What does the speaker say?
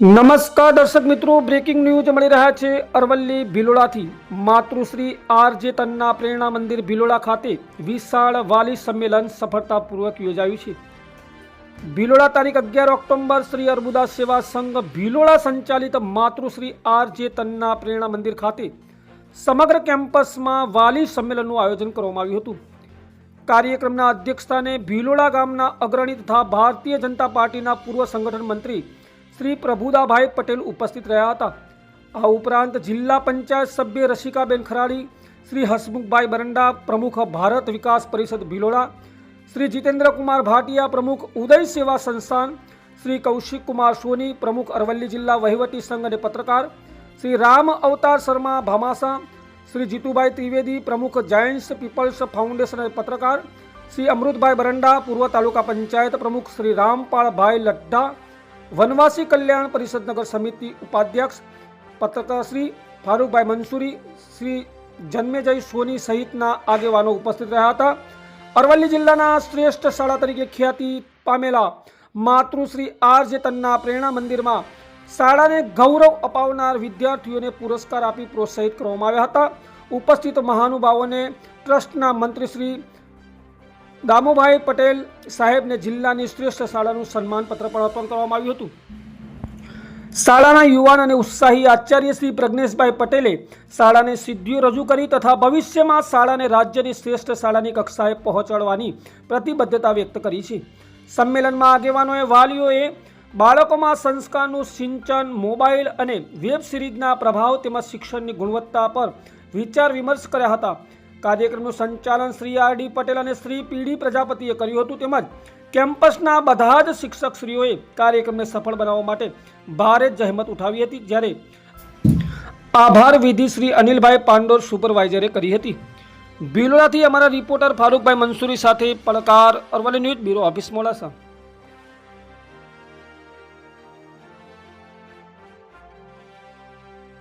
નમસ્કાર દર્શક મિત્રો બ્રેકિંગ ન્યૂઝ મળી રહ્યા છે અરવલ્લી ભિલોડાથી. માતૃશ્રી આર જે તન્ના પ્રેરણા મંદિર ભિલોડા ખાતે વિશાળ વાલી સંમેલન સફળતાપૂર્વક યોજાયું છે. ભિલોડા તારીખ અગિયાર ઓક્ટોબર શ્રી અર્બુદા સેવા સંઘ ભિલોડા સંચાલિત માતૃશ્રી આર જે તન્ના પ્રેરણા મંદિર ખાતે સમગ્ર કેમ્પસમાં વાલી સંમેલનનું આયોજન કરવામાં આવ્યું હતું. કાર્યક્રમના અધ્યક્ષસ્થાને ભિલોડા ગામના અગ્રણી તથા ભારતીય જનતા પાર્ટીના પૂર્વ સંગઠન મંત્રી શ્રી પ્રભુદાભાઈ પટેલ ઉપસ્થિત રહ્યા હતા. આ ઉપરાંત જિલ્લા પંચાયત સભ્ય રસિકાબેન ખરાડી, શ્રી હસમુખભાઈ બરંડા, પ્રમુખ ભારત વિકાસ પરિષદ ભિલોડા, શ્રી જીતેન્દ્રકુમાર ભાટિયા, પ્રમુખ ઉદય સેવા સંસ્થાન, શ્રી કૌશિક કુમાર સોની, પ્રમુખ અરવલ્લી જિલ્લા વહીવટી સંઘ અને પત્રકાર, શ્રી રામ અવતાર શર્મા ભામાસા, શ્રી જીતુભાઈ ત્રિવેદી, પ્રમુખ જાયન્ટ્સ પીપલ્સ ફાઉન્ડેશન અને પત્રકાર, શ્રી અમૃતભાઈ બરંડા, પૂર્વ તાલુકા પંચાયત પ્રમુખ શ્રી રામપાળભાઈ લડ્ઢા વનવાસી કલ્યાણ પરિષદ નગર સમિતિ ઉપાધ્યક્ષ પત્રકાર શ્રી ફારૂકભાઈ મંસૂરી, શ્રી જન્મેજય સોની સહિતના આગેવાનો ઉપસ્થિત રહ્યા હતા. અરવલ્લી જિલ્લાના શ્રેષ્ઠ શાળા તરીકે ખ્યાતિ પામેલા માતૃશ્રી આર જે તન્ના પ્રેરણા મંદિરમાં શાળાને ગૌરવ અપાવનાર વિદ્યાર્થીઓને પુરસ્કાર આપી પ્રોત્સાહિત કરવામાં આવ્યા હતા. ઉપસ્થિત મહાનુભાવોને ટ્રસ્ટના મંત્રી શ્રી દામુભાઈ પટેલ સાહેબને જિલ્લાની શ્રેષ્ઠ શાળાનું સન્માનપત્ર પણ અર્પણ કરવામાં આવ્યું હતું. શાળાના યુવાન અને ઉત્સાહી આચાર્ય શ્રી પ્રજ્ઞેશભાઈ પટેલે શાળાને સિદ્ધિઓ રજૂ કરી તથા ભવિષ્યમાં શાળાને રાજ્યની શ્રેષ્ઠ શાળાની કક્ષાએ પહોંચાડવાની પ્રતિબદ્ધતા વ્યક્ત કરી છે. સંમેલનમાં આગેવાનોએ વાલીઓએ બાળકોમાં સંસ્કારનું સિંચન, મોબાઈલ અને વેબ સિરીઝના પ્રભાવ તેમજ શિક્ષણની ગુણવત્તા પર વિચાર વિમર્શ કર્યા હતા. કાર્યક્રમનું સંચાલન શ્રી આર ડી પટેલ અને શ્રી પીડી પ્રજાપતિએ કર્યું હતું. તેમજ કેમ્પસના બધા જ શિક્ષકશ્રીઓએ કાર્યક્રમને સફળ બનાવવા માટે ભારે જહેમત ઉઠાવી હતી. જ્યારે આભાર વિધિ શ્રી અનિલભાઈ પાંડોર સુપરવાઇઝરે કરી હતી. ભીલોડાથી અમારા રિપોર્ટર ફારૂકભાઈ મંસૂરી સાથે પડકાર Aravalli news bureau office Modasa.